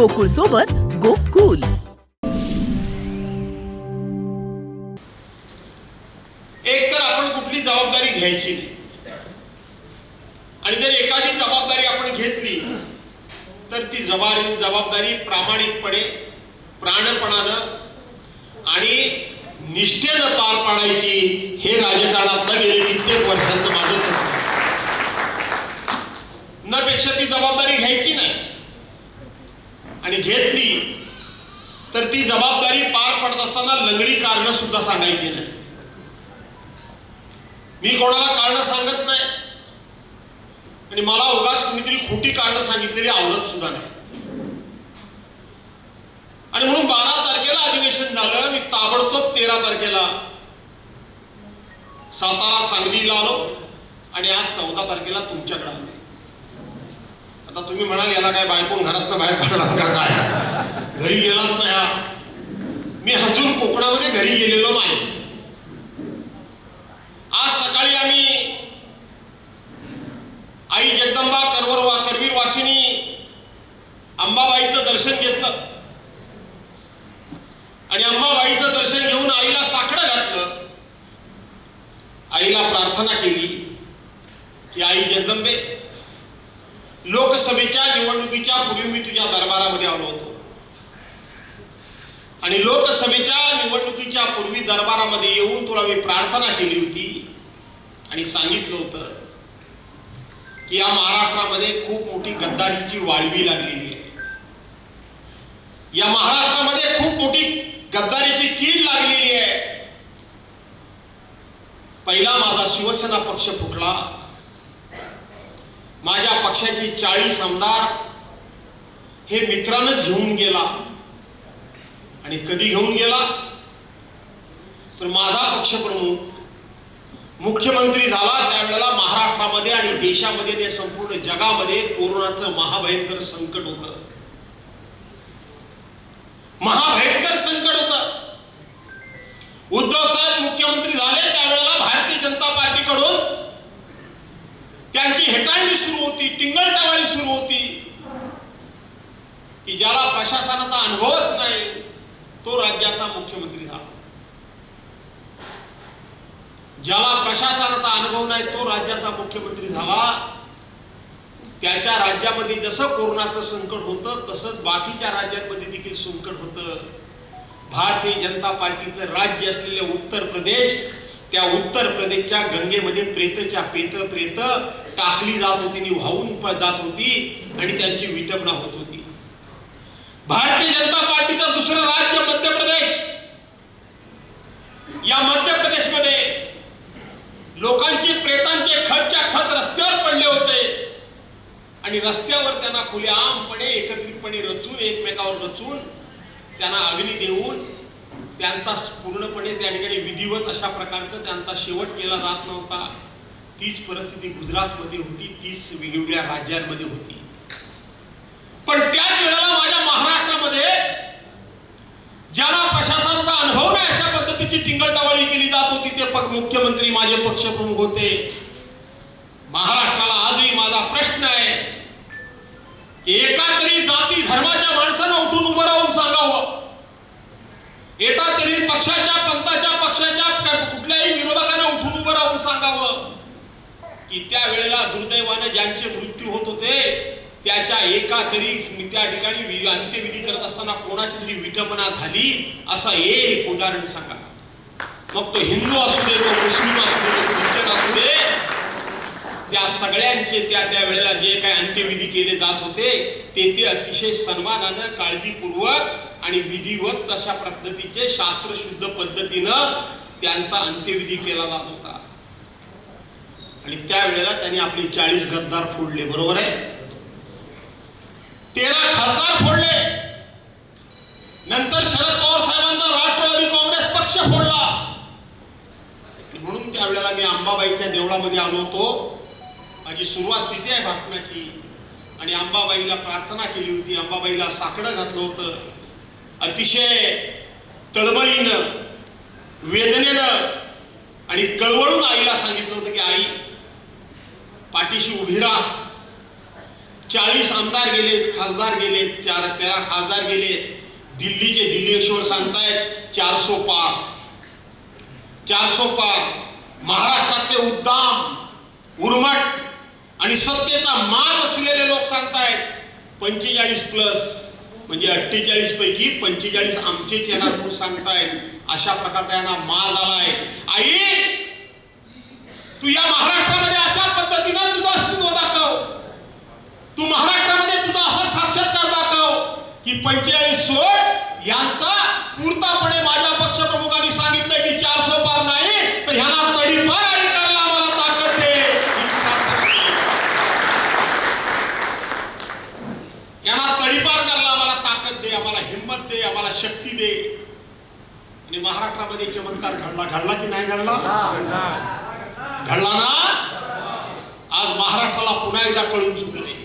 गोकुळ सोबत गोकुल. एक तर आपण कुठली जबाबदारी घ्यायची नाही. आणि जर एखादी जबाबदारी आपण घेतली तर ती जबाबदारी जबाबदारी प्रामाणिकपणे प्राणपणानं आणि निष्ठेनं पार पाडायची हे राजकारणातलं गेले कित्येक वर्षांचं माझं न पेक्षा ती जबाबदारी घ्यायची नाही. आणि घेतली तर ती जबाबदारी पार पडत असताना लंगडी कारणं सुद्धा सांगायची नाही. मी कोणाला कारण सांगत नाही. आणि मला उगाच कुणीतरी खोटी कारण सांगितलेली आवडत सुद्धा नाही. आणि म्हणून बारा तारखेला अधिवेशन झालं मी ताबडतोब तेरा तारखेला सातारा सांगलीला आलो. आणि आज चौदा तारखेला तुमच्याकडे आले आता तुम्ही म्हणाल याला काय बायकोन घरातनं बाहेर काढणार का काय? घरी गेलात ना या मी अजून कोकणामध्ये घरी गेलेलो नाही. आज सकाळी आम्ही आई जगदंबा करवर वा करवीर वासिनी अंबाबाईचं दर्शन घेतलं. आणि अंबाबाईचं दर्शन घेऊन आईला साकडं घातलं. आईला प्रार्थना केली की आई जगदंबे लोकसभेच्या निवडणुकीच्या पूर्वी मी तुझ्या दरबारामध्ये आलो होतो. आणि लोकसभेच्या निवडणुकीच्या पूर्वी दरबारामध्ये येऊन तुला मी प्रार्थना केली होती. आणि सांगितलं होतं की या महाराष्ट्रामध्ये खूप मोठी गद्दारीची वाळवी लागलेली आहे. या महाराष्ट्रामध्ये खूप मोठी गद्दारीची कीड लागलेली आहे. पहिला माझा शिवसेना पक्ष फुटला. माझ्या पक्षाची चाळीस आमदार हे मित्रानंच घेऊन गेला. आणि कधी घेऊन गेला? तर माझा पक्षप्रमुख मुख्यमंत्री झाला त्यावेळेला महाराष्ट्रामध्ये आणि देशामध्ये ते संपूर्ण जगामध्ये कोरोनाचं महाभयंकर संकट होतं. महाभयंकर संकट होतं. उद्धव साहेब मुख्यमंत्री झाले त्यावेळेला भारतीय जनता पार्टीकडून त्यांची हेटाळणी सुरू होती टिंगलटावाळी सुरू होती. की ज्याला प्रशासनाचा अनुभवच नाही तो राज्याचा मुख्यमंत्री झाला. ज्याला प्रशासनाचा अनुभव नाही तो राज्याचा मुख्यमंत्री झाला. त्याच्या राज्यामध्ये जसं कोरोनाचं संकट होतं तसंच बाकीच्या राज्यांमध्ये देखील संकट होतं. भारतीय जनता पार्टीचं राज्य असलेले उत्तर प्रदेश त्या उत्तर प्रदेशच्या गंगेमध्ये प्रेतच्या पेत प्रेत टाकली जात होती आणि वाहून प- जात होती आणि त्यांची विटंबना होत होती. भारतीय जनता पार्टीचं दुसरं राज्य मध्य प्रदेश. या मध्य प्रदेशमध्ये लोकांची प्रेतांचे खतच्या खत रस्त्यावर पडले होते आणि रस्त्यावर त्यांना खुलेआमपणे एकत्रितपणे रचून एकमेकावर रचून त्यांना अग्नी देऊन त्यांचा पूर्णपणे त्या ठिकाणी विधिवत अशा प्रकारचं त्यांचा शेवट केला जात नव्हता. तीच परिस्थिती गुजरातमध्ये होती तीच वेगवेगळ्या राज्यांमध्ये होती. पण त्याच वेळेला माझ्या महाराष्ट्रामध्ये ज्याला प्रशासनाचा अनुभव नाही अशा पद्धतीची टिंगलटावाळी केली जात होती ते मुख्यमंत्री माझे पक्षप्रमुख होते. महाराष्ट्राला आजही माझा प्रश्न आहे की एका तरी जाती धर्माच्या माणसानं उठून उभं राहून सांगावं. एका तरी पक्षाच्या पंथाच्या पक्षाच्या कुठल्याही विरोधकानं उठून उभं राहून सांगावं. की त्या वेळेला दुर्दैवानं ज्यांचे मृत्यू होत होते त्याच्या एका तरी त्या ठिकाणी वि- अंत्यविधी करत असताना कोणाची तरी विटंबना झाली? असं एक उदाहरण सांगा. मग तो हिंदू असू दे तो मुस्लिम असू दे तो ख्रिश्चन असू दे त्या सगळ्यांचे त्या त्या वेळेला जे काही अंत्यविधी केले जात होते ते ते अतिशय सन्मानानं काळजीपूर्वक आणि विधिवत तशा पद्धतीचे शास्त्रशुद्ध पद्धतीनं त्यांचा अंत्यविधी केला जात होता. आणि त्यावेळेला त्यांनी आपले चाळीस गद्दार फोडले बरोबर आहे? तेरा खासदार फोडले. नंतर शरद पवार साहेबांचा राष्ट्रवादी काँग्रेस पक्ष फोडला. म्हणून त्यावेळेला मी अंबाबाईच्या देवळामध्ये आलो होतो. माझी सुरुवात तिथे आहे भाषणाची आणि अंबाबाईला प्रार्थना केली होती. अंबाबाईला साकडं घातलं होतं. अतिशय तळमळीनं वेदनेनं आणि कळवळून आईला सांगितलं होतं की पाठीशी उभी राहा. चाळीस आमदार गेलेत खासदार गेलेत चार तेरा खासदार गेलेत. दिल्लीचे दिल्लीश्वर सांगतायत चारसो पार. चारसो पार. महाराष्ट्रातले उद्दाम उर्मट आणि सत्तेचा मान असलेले लोक सांगतायत पंचेचाळीस प्लस म्हणजे अठ्ठेचाळीस पैकी पंचेचाळीस आमचेच येणार म्हणून सांगतायत. अशा प्रकारचा यांना माल आलाय. आई तू या महाराष्ट्रामध्ये अशा पद्धतीनं तुझं अस्तित्व दाखव तू महाराष्ट्रामध्ये तुझा असा साक्षात्कार दाखव की पंचेचाळीस सोड. यांचा पूर्णपणे माझ्या पक्षप्रमुखांनी सांगितलंय की चारसो पार नाही तर ह्यांना तडीपार आणि करायला आम्हाला ताकद दे. यांना तडीपार करायला आम्हाला ताकद दे आम्हाला हिंमत दे आम्हाला शक्ती दे. आणि महाराष्ट्रामध्ये चमत्कार घडला. घडला की नाही घडला? घडला ना? आज महाराष्ट्राला पुन्हा एकदा कळून चुकले